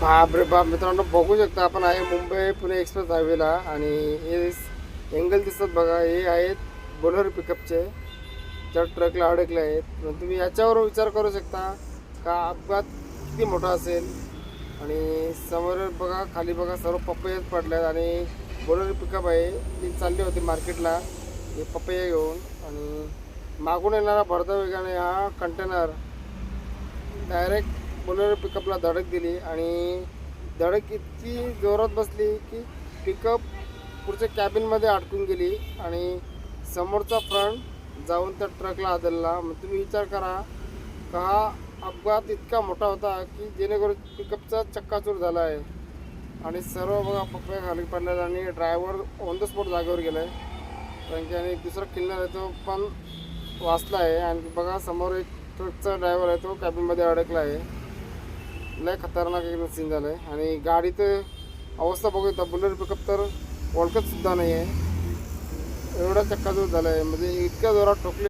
बाप रे बाप मित्रांनो बघू शकता आपण आहे मुंबई पुणे एक्सप्रेस हायवेला आणि हे एंगल दिसतात बघा हे आहेत बोलेरो पिकअपचे. ज्या ट्रकला अडकले आहेत. तुम्ही याच्यावर विचार करू शकता का अपघात किती मोठा असेल? आणि समोर बघा खाली बघा सर्व पपयाच पडल्यात आणि बोलर पिकअप आहे. ती चालली होती मार्केटला हे पपया घेऊन. आणि मागून येणारा भरता वेगाने हा कंटेनर डायरेक्ट बोलेरो पिकअपला धडक दिली आणि धडक इतकी जोरात बसली की पिकअप पुढच्या कॅबिनमध्ये अडकून गेली आणि समोरचा फ्रंट जाऊन त्या ट्रकला आदलला मग तुम्ही विचार करा का हा अपघात इतका मोठा होता की जेणेकरून पिकअपचा चक्काचूर झाला आहे. आणि सर्व बघा पप्प्या खाली पडल्यात आणि ड्रायव्हर ऑन द स्पॉट जागेवर गेला आहे कारण की आणि दुसरा किल्लर आहे तो पण वाचला आहे. आणि बघा समोर एक ट्रकचा ड्रायव्हर आहे तो कॅबिनमध्ये अडकला आहे. लय खतरनाक एकदम सीन झालं आहे आणि गाडीचं अवस्था बघू येतात बुलेट पिकअप तर ओळखतसुद्धा नाही आहे एवढा चक्काचूर झाला आहे म्हणजे इतक्या जोरात ठोकले